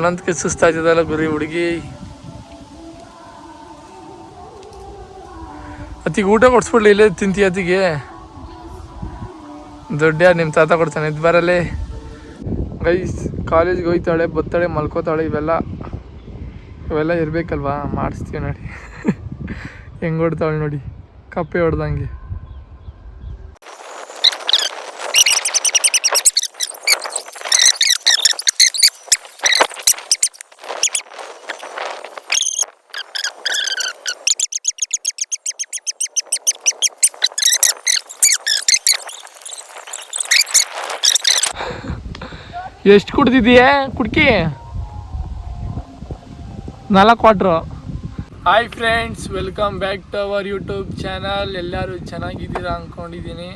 ಇನ್ನೊಂದಕ್ಕೆ ಸುಸ್ತಾಗ್ತದಲ್ಲ ಗುರಿ ಹುಡುಗಿ? ಅತಿಗೆ ಊಟ ಕೊಡ್ಸ್ಬಿಡ್ಲಿ, ಇಲ್ಲೇ ತಿಂತಿ ಅತಿಗೆ ದೊಡ್ಡ ನಿಮ್ಮ ತಾತ ಕೊಡ್ತಾನೆ, ಇದು ಬರಲ್ಲೇ. ಗೈಸ್, ಕಾಲೇಜ್ಗೆ ಹೋಯ್ತಾಳೆ, ಬತ್ತಾಳೆ, ಮಲ್ಕೋತಾಳೆ, ಇವೆಲ್ಲ. ಇವೆಲ್ಲ ಇರಬೇಕಲ್ವಾ? ಮಾಡಿಸ್ತೀವಿ ನೋಡಿ. ಹೆಂಗೆ ಹೊಡ್ತಾಳೆ ನೋಡಿ, ಕಪ್ಪೆ ಹೊಡ್ದಂಗೆ. ಎಷ್ಟು ಕುಡ್ದಿದೀಯ ಕುಡ್ಕಿ. ನಾಲ್ಕು quarter hi friends welcome back to our YouTube channel ಎಲ್ಲರೂ ಚೆನ್ನಾಗಿದ್ದೀರಾ ಅಂದ್ಕೊಂಡಿದ್ದೀನಿ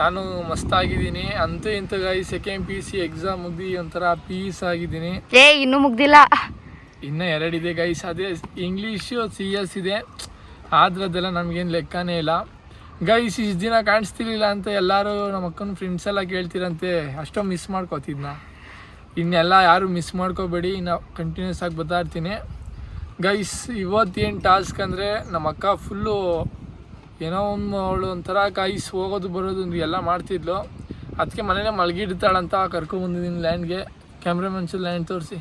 ನಾನು ಮಸ್ತಾಗಿದ್ದೀನಿ. ಅಂತೂ ಇಂಥ guys second P U C exam ಮುಗ್ದು ಒಂಥರ ಪೀಸ್ ಆಗಿದ್ದೀನಿ. ಏ ಇನ್ನೂ ಮುಗ್ದಿಲ್ಲ. ಇನ್ನೂ ಎರಡಿದೆ ಗೈಸ್ ಅದೇ ಇಂಗ್ಲೀಷು ಸಿ ಎಸ್ ಇದೆ. ಆದ್ರೆ ಅದೆಲ್ಲ ನಮಗೇನು ಲೆಕ್ಕನೇ ಇಲ್ಲ. ಗೈಸ್ ಇಷ್ಟು ದಿನ ಕಾಣಿಸ್ತಿರ್ಲಿಲ್ಲ ಅಂತ ಎಲ್ಲರೂ ನಮ್ಮ ಅಕ್ಕನ ಫ್ರೆಂಡ್ಸ್ ಎಲ್ಲ ಕೇಳ್ತೀರಂತೆ ಅಷ್ಟೋ ಮಿಸ್ ಮಾಡ್ಕೋತಿದ್ನ. ಇನ್ನೆಲ್ಲ ಯಾರು ಮಿಸ್ ಮಾಡ್ಕೋಬೇಡಿ, ಇನ್ನು ಕಂಟಿನ್ಯೂಸ್ ಆಗಿ ಬರ್ತಾ ಇರ್ತೀನಿ ಗೈಸ್ ಇವತ್ತೇನು ಟಾಸ್ಕ್ ಅಂದರೆ ನಮ್ಮ ಅಕ್ಕ ಫುಲ್ಲು ಏನೋ ಒಂದು ಅವಳು ಒಂಥರ ಗೈಸ್ ಹೋಗೋದು ಬರೋದು ಎಲ್ಲ ಮಾಡ್ತಿದ್ಲು. ಅದಕ್ಕೆ ಮನೇಲೆ ಮಲಗಿಡ್ತಾಳಂತ ಕರ್ಕೊಂಬಂದಿದ್ದೀನಿ ಲ್ಯಾಂಡ್ಗೆ ಕ್ಯಾಮ್ರಾಮನ್ಸು ಲ್ಯಾಂಡ್ ತೋರಿಸಿ.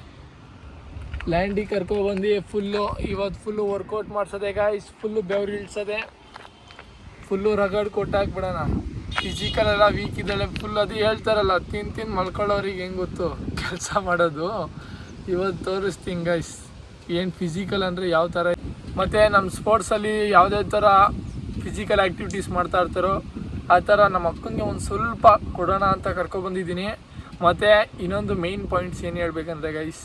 ಲ್ಯಾಂಡಿಗೆ ಕರ್ಕೊಬಂದು ಫುಲ್ಲು ಇವತ್ತು ಫುಲ್ಲು ವರ್ಕೌಟ್ ಮಾಡ್ಸೋದೆ ಗಾಯ್ಸ್ ಫುಲ್ಲು ಬೆವ್ರು ಇಳಿಸೋದೆ. ಫುಲ್ಲು ರಗಡ್ ಕೊಟ್ಟಾಕ್ಬಿಡೋಣ ಫಿಸಿಕಲ್ ಎಲ್ಲ ವೀಕ್ ಇದ್ದಾಳೆ ಫುಲ್ ಅದು ಹೇಳ್ತಾರಲ್ಲ, ತಿನ್ ತಿನ್ ಮಲ್ಕೊಳ್ಳೋರಿಗೆ ಹೆಂಗೆ ಗೊತ್ತು? ಕೆಲಸ ಮಾಡೋದು. ಇವತ್ತು ತೋರಿಸ್ತೀನಿ ಗೈಸ್ ಏನು ಫಿಸಿಕಲ್ ಅಂದರೆ ಯಾವ ಥರ ಮತ್ತು ನಮ್ಮ ಸ್ಪೋರ್ಟ್ಸಲ್ಲಿ ಯಾವುದೇ ಥರ ಫಿಸಿಕಲ್ ಆ್ಯಕ್ಟಿವಿಟೀಸ್ ಮಾಡ್ತಾ ಇರ್ತಾರೋ, ಆ ಥರ ನಮ್ಮ ಅಕ್ಕನಿಗೆ ಒಂದು ಸ್ವಲ್ಪ ಕೊಡೋಣ ಅಂತ ಕರ್ಕೊಬಂದಿದ್ದೀನಿ ಮತ್ತು ಇನ್ನೊಂದು ಮೇಯ್ನ್ ಪಾಯಿಂಟ್ಸ್ ಏನು ಹೇಳ್ಬೇಕಂದ್ರೆ ಗೈಸ್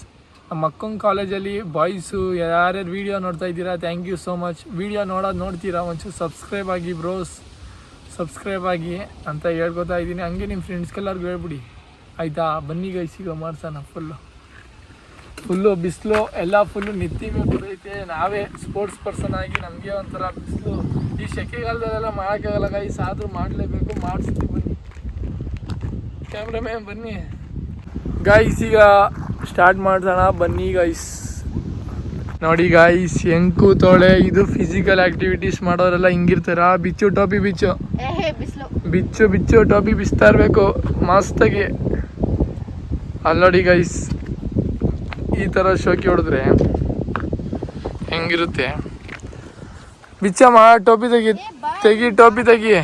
ಅಕ್ಕನ ಕಾಲೇಜಲ್ಲಿ ಬಾಯ್ಸು, ಯಾರ್ಯಾರು ವೀಡಿಯೋ ನೋಡ್ತಾ ಇದ್ದೀರಾ thank you so much video ನೋಡೋದು ನೋಡ್ತೀರಾ, ಒಂಚೂರು ಸಬ್ಸ್ಕ್ರೈಬ್ ಆಗಿ ಬ್ರೋಸ್ ಸಬ್ಸ್ಕ್ರೈಬ್ ಆಗಿ ಅಂತ ಹೇಳ್ಕೊತಾ ಇದ್ದೀನಿ. ಹಂಗೆ ನಿಮ್ಮ ಫ್ರೆಂಡ್ಸ್ಗೆಲ್ಲರಿಗೂ ಹೇಳ್ಬಿಡಿ. ಆಯಿತಾ? ಬನ್ನಿ ಗೈಸಿಗ ಮಾಡ್ಸೋಣ ಫುಲ್ಲು ಫುಲ್ಲು ಬಿಸಿಲು, ಎಲ್ಲ ಫುಲ್ಲು ನಿತ್ತಿ ಬರೈತೆ. ನಾವೇ ಸ್ಪೋರ್ಟ್ಸ್ ಪರ್ಸನ್ ಆಗಿ ನಮಗೆ ಒಂಥರ ಬಿಸಿಲು. ಈ ಸೆಕೆಗಾಲದಲ್ಲೆಲ್ಲ ಮಾಡೋಕ್ಕಾಗಲ್ಲ ಗೈಸ್ ಆದರೂ ಮಾಡಲೇಬೇಕು, ಮಾಡಿಸ್ತೀವಿ ಬನ್ನಿ. ಕ್ಯಾಮ್ರಾಮ್ಯಾನ್ ಬನ್ನಿ. ಗೈಸ್ ಈಗ ಸ್ಟಾರ್ಟ್ ಮಾಡ್ಸೋಣ ಬನ್ನಿ ಗೈಸ್ ನೋಡಿ ಗೈಸ್ ಹೆಂಗ್ ಕೂತೋಳೆ ಇದು ಫಿಸಿಕಲ್ ಆಕ್ಟಿವಿಟೀಸ್ ಮಾಡೋರೆಲ್ಲ ಹಿಂಗಿರ್ತಾರ? ಬಿಚ್ಚು ಟೋಪಿ ಬಿಚ್ಚು. ಬಿಚ್ಚು ಬಿಚ್ಚು ಟೋಪಿ ಬಿಚ್ತಾ ಇರಬೇಕು. ಮಸ್ತಾಗಿ. ಅಲ್ಲಿ ನೋಡಿ ಗೈಸ್ ಈ ಥರ ಶೋಕಿ ಹೊಡೆದ್ರೆ ಹೆಂಗಿರುತ್ತೆ? ಬಿಚ್ಚಮ್ಮ ಟೋಪಿ ತೆಗಿ ತೆಗಿ ಟೋಪಿ ತೆಗಿ.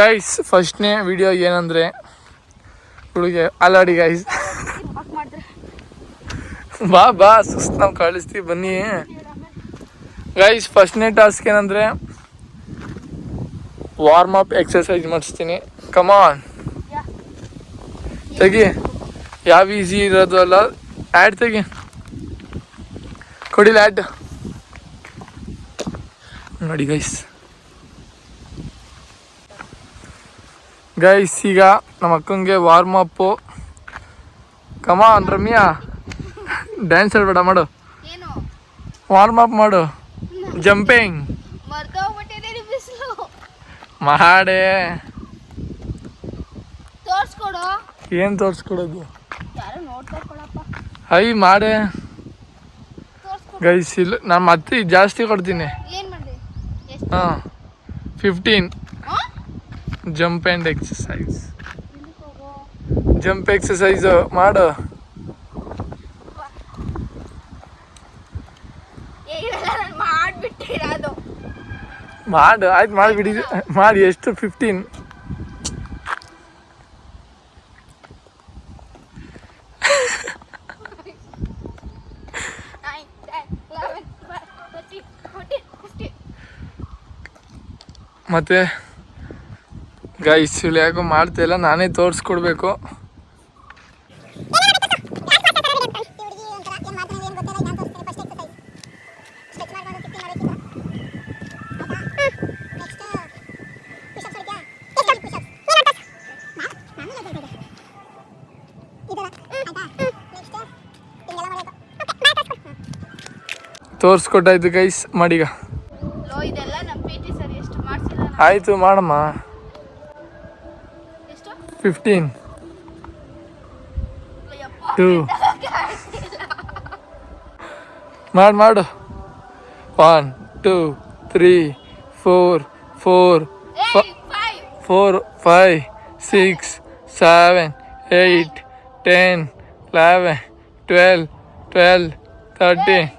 ಗೈಸ್ ಫಸ್ಟ್ನೇ ವಿಡಿಯೋ ಏನಂದರೆ ಹುಡುಗೆ ಅಲ್ಲಾಡಿ ಗೈಸ್ ಬಾ ಬಾ, ಸುಸ್ತು ನಾವು ಕಳಿಸ್ತೀವಿ, ಬನ್ನಿ. ಗೈಸ್ ಫಸ್ಟ್ನೇ ಟಾಸ್ಕ್ ಏನಂದರೆ ವಾರ್ಮ್ ಅಪ್ ಎಕ್ಸಸೈಸ್ ಮಾಡಿಸ್ತೀನಿ. ಕಮಾನ್ ತೆಗಿ. ಯಾವ ಈಸಿ ಇರೋದು ಅಲ್ಲ. ಆ್ಯಡ್ ತೆಗಿ. ಕೊಡಿಲ್ಲ ಆ್ಯಡ್ ನೋಡಿ ಗೈಸ್ ಗೈಸ್ ಈಗ ನಮ್ಮ ಅಕ್ಕಂಗೆ warm up come on Ramya dance ಹೇಳ್ಬೇಡ ಮಾಡು. ಏನು? ವಾರ್ಮ್ ಅಪ್ ಮಾಡು. ಜಂಪಿಂಗ್ ಮಾಡೇ. ಏನು ತೋರಿಸ್ಕೊಡೋದು? ಯಾರು ಮಾಡೆ. ಗೈಸ್ ಇಲ್ಲ ನಾನು ಮತ್ತೆ ಜಾಸ್ತಿ ಕೊಡ್ತೀನಿ. ಹಾಂ fifteen jump and exercise jump exercise ಮಾಡು ಏ ಇವೆಲ್ಲ ನಾನು ಮಾಡ್ಬಿಟ್ಟಿರೋದು ಮಾಡು ಆಯ್ತು ಮಾಡಿಬಿಡಿ. ಮಾಡಿ ಎಷ್ಟು? ಫಿಫ್ಟೀನ್ ಮತ್ತು ಗೈಸ್ ಇಲ್ಲಿ ಯಾಕೋ ಮಾಡ್ತಾಯಿಲ್ಲ ನಾನೇ ತೋರಿಸ್ಕೊಡ್ಬೇಕು. ತೋರಿಸ್ಕೊಟ್ಟಾಯ್ತು ಗೈಸ್ ಮಾಡೀಗ. ಆಯಿತು ಮಾಡಮ್ಮ. ಫಿಫ್ಟೀನ್ ಟು ಮಾಡು ಮಾಡು. One two three four four four five six seven eight ten eleven twelve twelve thirteen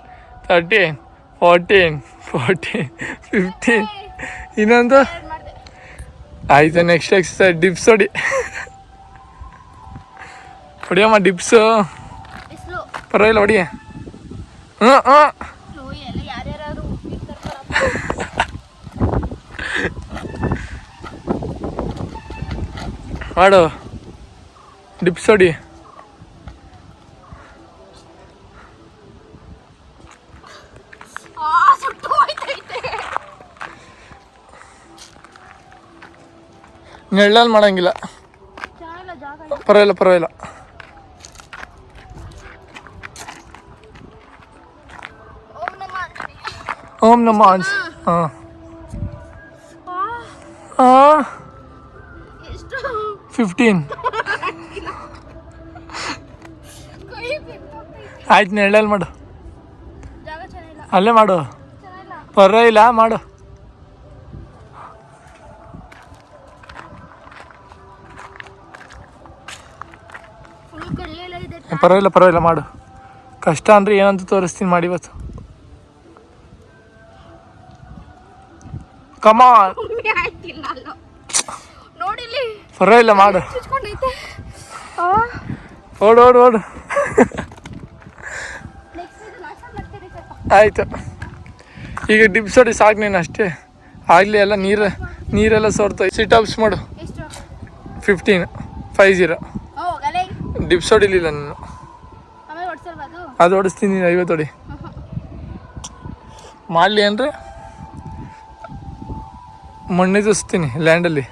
thirteen fourteen fourteen fifteen ಇನ್ನೊಂದು? ಆಯ್ತು ನೆಕ್ಸ್ಟ್ ಎಕ್ಸಸೈಸ್ ಡಿಪ್ಸ್ ಹೊಡಿ. ಹೊಡಿಯಮ್ಮ ಡಿಪ್ಸು ಪರವಾಗಿಲ್ಲ, ಹೊಡಿ. ಹ್ಞೂ ಹ್ಞೂ ಮಾಡು. ಡಿಪ್ಸ್ ಹೊಡಿ ಆ ಸುಟ್ಟು ಹೋಯ್ತೈತೆ ನೆಳ್ಳಲ್ಲಿ ಮಾಡಂಗಿಲ್ಲ. ಪರವಾಗಿಲ್ಲ ಪರವಾಗಿಲ್ಲ. ಓಂ ನಮಃ ಓಂ ನಮ್ಮ ಆಂಜ್ ಹಾಂ. ಹಾಂ. ಫಿಫ್ಟೀನ್. ಆಯ್ತು ನೆಳ್ಳಲ್ಲಿ ಮಾಡು. ಅಲ್ಲೇ ಮಾಡು. ಪರವಾಗಿಲ್ಲ, ಮಾಡು. ಪರವಾಗಿಲ್ಲ ಪರವಾಗಿಲ್ಲ ಮಾಡು. ಕಷ್ಟ ಅಂದರೆ ಏನಂತ ತೋರಿಸ್ತೀನಿ ಮಾಡಿ ಇವತ್ತು. ಕಮಾ ಪರವಾಗಿಲ್ಲ ಮಾಡು. ಓಡ್ ಓಡು ಓಡು. ಆಯಿತು. ಈಗ ಡಿಪ್ಸ್ ಹೊಡಿ ಸಾಕು ನೀನು ಅಷ್ಟೇ. ಆಗಲಿ ಎಲ್ಲ ನೀರು ನೀರೆಲ್ಲ ಸೋರ್ತಾ ಸಿಟ್ ಅಪ್ಸ್ ಮಾಡು ಫಿಫ್ಟೀನ್ ಫೈವ್ ಜೀರೋ ಡಿಪ್ಸ್ ಹೊಡಿಲಿಲ್ಲ ನಾನು. ಅದು? ಹೊಡಿಸ್ತೀನಿ ನೀನು ಐವತ್ತು ಹೊಡಿ. ಮಾಡಲಿ ಅಂದರೆ ಮಣ್ಣಿದಿಸ್ತೀನಿ ಲ್ಯಾಂಡಲ್ಲಿ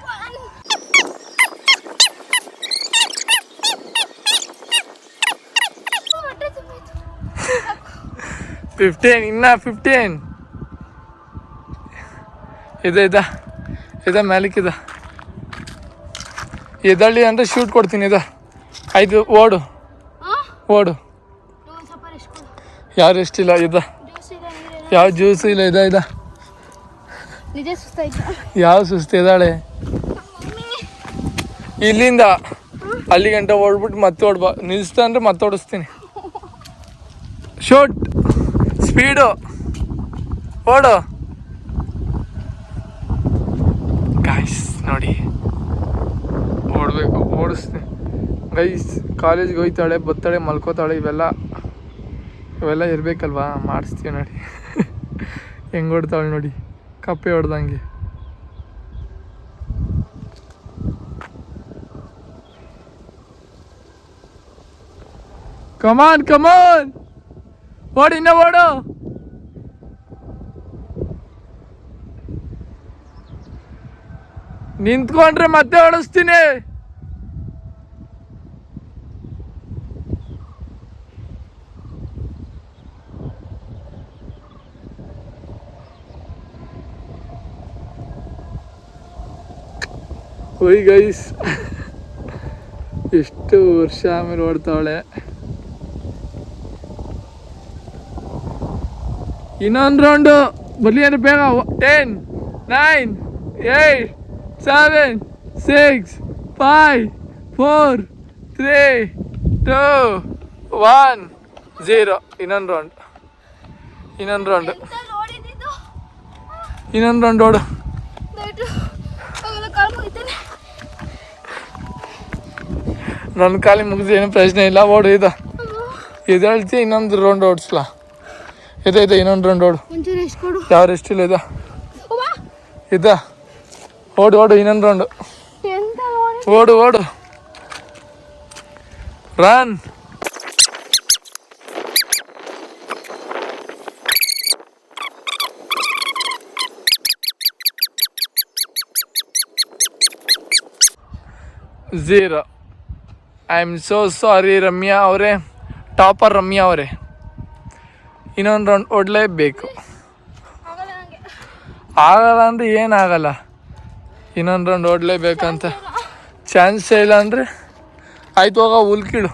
ಫಿಫ್ಟೀನ್ ಇನ್ನ ಫಿಫ್ಟೀನ್ ಇದೆ ಇದ. ಇದ ಮ್ಯಾಲಿಕ್ಕಿದ ಎದಳ್ಳಿ ಅಂದರೆ ಶೂಟ್ ಕೊಡ್ತೀನಿ ಇದ. ಆಯ್ತು ಓಡು. ಓಡು. ಯಾರು ಎಷ್ಟಿಲ್ಲ ಇದ? ಯಾವ ಜ್ಯೂಸ್ ಇಲ್ಲ ಇದ ಇದ? ಯಾವ ಸುಸ್ತು ಇದ್ದಾಳೆ? ಇಲ್ಲಿಂದ ಅಲ್ಲಿ ಗಂಟೆ ಓಡ್ಬಿಟ್ಟು ಮತ್ತೆ ಓಡ್ಬಾ. ನಿಲ್ಸ್ತ ಅಂದ್ರೆ ಮತ್ತೆ ಓಡಿಸ್ತೀನಿ. ಶೂಟ್. ಸ್ಪೀಡು. ಓಡು. ಗಾಯ್ಸ್ ನೋಡಿ. ಓಡಬೇಕು ಓಡಿಸ್ತೀನಿ. ಗೈಸ್, ಕಾಲೇಜ್ಗೆ ಹೋಗ್ತಾಳೆ ಬತ್ತಾಳೆ, ಮಲ್ಕೋತಾಳೆ, ಇವೆಲ್ಲ ಇವೆಲ್ಲ ಇರಬೇಕಲ್ವಾ? ಮಾಡಿಸ್ತೀವಿ ನೋಡಿ. ಹೆಂಗೆ ಹೊಡ್ತಾಳೆ ನೋಡಿ. ಕಪ್ಪೆ ಹೊಡ್ದಂಗೆ. ಕಮಾನ್ ಕಮಾನ್ ಓಡಿ, ಇನ್ನ ಓಡು! ನಿಂತ್ಕೊಂಡ್ರೆ ಮತ್ತೆ ಓಡಿಸ್ತೀನಿ. ಹೋಯ್ ಗೈಸ್ ಎಷ್ಟು ವರ್ಷ ಆಮೇಲೆ ಓಡ್ತಾವಳೆ? ಇನ್ನೊಂದು ರೌಂಡು ಬರ್ಲಿ ಅಂದ್ರೆ ಬೇಗ. Ten nine eight seven six five four three two one zero ಇನ್ನೊಂದು ರೌಂಡ್ ಇನ್ನೊಂದು ರೌಂಡ್ ಇನ್ನೊಂದು ರೌಂಡ್ ಓಡು. ನನ್ನ ಕಾಲಿ ಮುಗಿದು ಏನು ಪ್ರಶ್ನೆ ಇಲ್ಲ ಓಡು ಇದು ಇದು ಹೇಳ್ತಿ ಇನ್ನೊಂದು ರೌಂಡ್ ಓಡಿಸ್ಲಾ ಇದೆ ಇದೆ ಇನ್ನೊಂದು ರೌಂಡ್ ಓಡು ಒಂಚೂರು ಎಷ್ಟು ಕೊಡು ಯಾವ ಇಲ್ಲ ಇದೆ ಅವ್ವ, ಇದ ಓಡು ಓಡು ಇನ್ನೊಂದು ರೌಂಡು ಎಂತ ನೋಡಿ ಓಡು ಓಡು run zero I am so sorry Ramya ಅವರೇ. ಟಾಪರ್ ರಮ್ಯಾ ಅವರೇ. ಇನ್ನೊಂದು ರೌಂಡ್ ಓಡಲೇಬೇಕು. ಆಗಲ್ಲ ಅಂದರೆ ಏನಾಗಲ್ಲ. ಇನ್ನೊಂದು ರೌಂಡ್ ಓಡಲೇಬೇಕಂತ. ಚಾನ್ಸೇ ಇಲ್ಲ ಅಂದರೆ ಆಯ್ತು ಹೋಗ ಉಲ್ಕಿಡು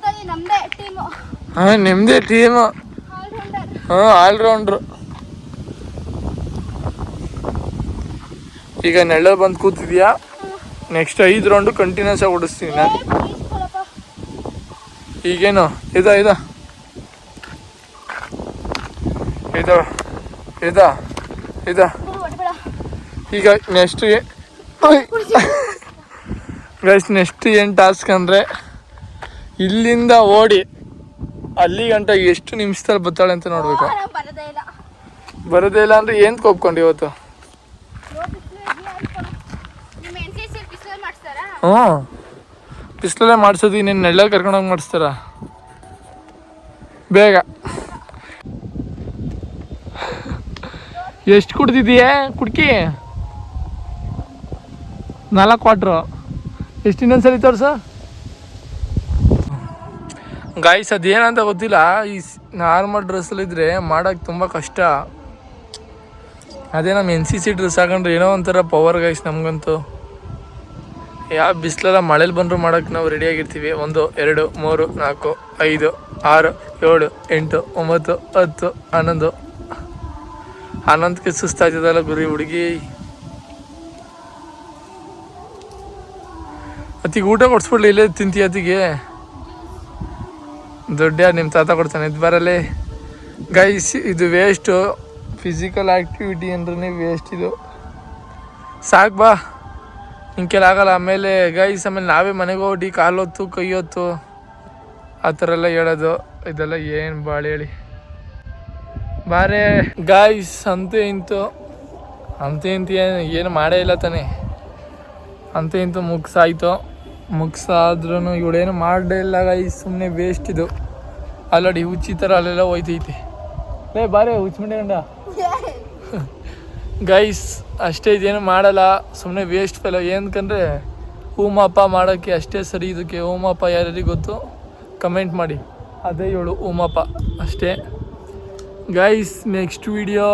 ನಾನು ನಮ್ಮದೇ ಟೀಮು ಹಾಂ ನಿಮ್ಮದೇ ಟೀಮು ಹಾಂ ಆಲ್ರೌಂಡ್ರು ಈಗ ನೆಳ್ಳ ಬಂದು ಕೂತಿದ್ಯಾ? ನೆಕ್ಸ್ಟ್ ಐದು ರೌಂಡು ಕಂಟಿನ್ಯೂಸ್ ಆಗಿ ಓಡಿಸ್ತೀನಿ ನಾನು. ಈಗೇನು? ಇದ ಇದ. ಇದ ಇದ ಇದ. ಈಗ ನೆಕ್ಸ್ಟ್ ಗೈಸ್ ನೆಕ್ಸ್ಟ್ ಏನು ಟಾಸ್ಕ್ ಅಂದರೆ ಇಲ್ಲಿಂದ ಓಡಿ. ಅಲ್ಲಿ ಗಂಟ ಎಷ್ಟು ನಿಮಿಷದಲ್ಲಿ ಬರ್ತಾಳೆ ಅಂತ ನೋಡ್ಬೇಕು. ಬರದೇ ಇಲ್ಲ. ಅಂದ್ರೆ ಏನು ಕೊಪ್ಕೊಂಡು ಇವತ್ತು? ಹ್ಞೂ ಬಿಸಿಲಲ್ಲೇ ಮಾಡಿಸೋದು ಇನ್ನೇನು ನೆಳ್ಳ ಕರ್ಕೊಂಡೋಗಿ ಮಾಡಿಸ್ತಾರ? ಬೇಗ. ಎಷ್ಟು ಕುಡ್ದಿದೀಯ ಕುಡ್ಕಿ. ನಾಲ್ಕು ಕ್ವಾಟ್ರು ಎಷ್ಟು ಇನ್ನೊಂದ್ಸರಿ ತೋರ್ಸ? ಗಾಯ್ಸ್ ಅದೇನಂತ ಗೊತ್ತಿಲ್ಲ. ಈ ನಾರ್ಮಲ್ ಡ್ರೆಸ್ಸಲ್ಲಿದ್ದರೆ ಮಾಡೋಕ್ಕೆ ತುಂಬ ಕಷ್ಟ. ಅದೇ ನಮ್ಮ ಎನ್ ಸಿ ಸಿ ಡ್ರೆಸ್ ಹಾಕೊಂಡ್ರೆ ಏನೋ ಒಂಥರ ಪವರ್ ಗಾಯ್ಸ್ ನಮಗಂತೂ. ಯಾವ ಬಿಸಿಲೆಲ್ಲ ಮಳೇಲಿ ಬಂದರೂ ಮಾಡೋಕ್ಕೆ ನಾವು ರೆಡಿಯಾಗಿರ್ತೀವಿ ಒಂದು, ಎರಡು, ಮೂರು, ನಾಲ್ಕು, ಐದು, ಆರು, ಏಳು, ಎಂಟು, ಒಂಬತ್ತು, ಹತ್ತು, ಹನ್ನೊಂದು. ಹನ್ನೊಂದಕ್ಕೆ ಸುಸ್ತಾಗ್ತದಲ್ಲ ಗುರಿ ಹುಡುಗಿ. ಅತಿಗೆ ಊಟ ಕೊಡ್ಸ್ಬಿಡ್ಲಿ, ಇಲ್ಲೇ ತಿಂತೀಯ ಅತಿಗೆ ದೊಡ್ಡ ನಿಮ್ಮ ತಾತ ಕೊಡ್ತಾನೆ? ಇದು ಬರಲ್ಲಿ. ಗೈಸ್ ಇದು ವೇಸ್ಟು ಫಿಸಿಕಲ್ ಆ್ಯಕ್ಟಿವಿಟಿ ಅಂದ್ರೆ ವೇಸ್ಟ್ ಇದು. ಸಾಕು ಬಾ. ಹಿಂಗೆಲ್ಲ ಆಗಲ್ಲ. ಆಮೇಲೆ ಗೈಸ್ ಆಮೇಲೆ ನಾವೇ ಮನೆಗೆ ಹೋಗಿ ಕಾಲು ಹೊತ್ತು, ಕೈ ಹೊತ್ತು, ಆ ಥರ ಎಲ್ಲ ಹೇಳೋದು. ಇದೆಲ್ಲ ಏನು ಭಾಳ ಹೇಳಿ. ಬಾರೆ. ಗಾಯ್ಸ್ ಅಂತೂ ಇಂತು. ಅಂತೂ ಇಂತು ಏನು ಏನು ಮಾಡೇ ಇಲ್ಲ ತಾನೆ. ಅಂತೂ ಇಂತು ಮುಗ್ಸಾಯ್ತು. ಮುಗ್ಸಾದ್ರೂ ಇವಳೇನು ಮಾಡೇ ಇಲ್ಲ ಗೈಸ್ ಸುಮ್ಮನೆ ವೇಸ್ಟ್ ಇದು. ಅಲ್ಲಡಿ ಹುಚ್ಚಿ ಥರ ಅಲ್ಲೆಲ್ಲ ಹೋಯ್ತೈತಿ. ಲೇ ಬಾರೆ ಹುಚ್ಚಮಂಡಿ ಗಂಡ. ಗೈಸ್ ಅಷ್ಟೇ ಇದೇನು ಮಾಡಲ್ಲ ಸುಮ್ಮನೆ ವೇಸ್ಟ್ ಫೆಲ ಏನಕ್ಕಂದ್ರೆ ಹೂಮಪ್ಪ ಮಾಡೋಕ್ಕೆ ಅಷ್ಟೇ ಸರಿ ಇದಕ್ಕೆ. ಹೂಮಪ್ಪ ಯಾರ್ಯಾರಿಗೆ ಗೊತ್ತು? ಕಮೆಂಟ್ ಮಾಡಿ. ಅದೇ ಇವಳು ಹೂಮಪ್ಪ ಅಷ್ಟೇ. ಗೈಸ್ ನೆಕ್ಸ್ಟ್ ವಿಡಿಯೋ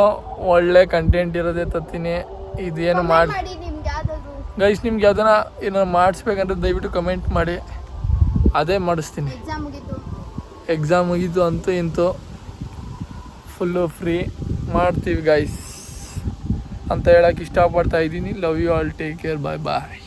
ಒಳ್ಳೆ ಕಂಟೆಂಟ್ ಇರೋದೇ ತತ್ತೀನಿ. ಇದೇನು ಮಾಡಿ ಗೈಸ್ ನಿಮ್ಗೆ ಯಾವ್ದಾನ ಏನ ಮಾಡಿಸ್ಬೇಕಂದ್ರೆ ದಯವಿಟ್ಟು ಕಮೆಂಟ್ ಮಾಡಿ. ಅದೇ ಮಾಡಿಸ್ತೀನಿ. ಎಕ್ಸಾಮ್ ಮುಗೀತು. ಮುಗೀತು ಅಂತೂ ಇಂತು ಫುಲ್ಲು ಫ್ರೀ ಮಾಡ್ತೀವಿ ಗೈಸ್ ಅಂತ ಹೇಳಕ್ಕೆ ಇಷ್ಟಪಡ್ತಾ ಇದ್ದೀನಿ. Love you all take care bye bye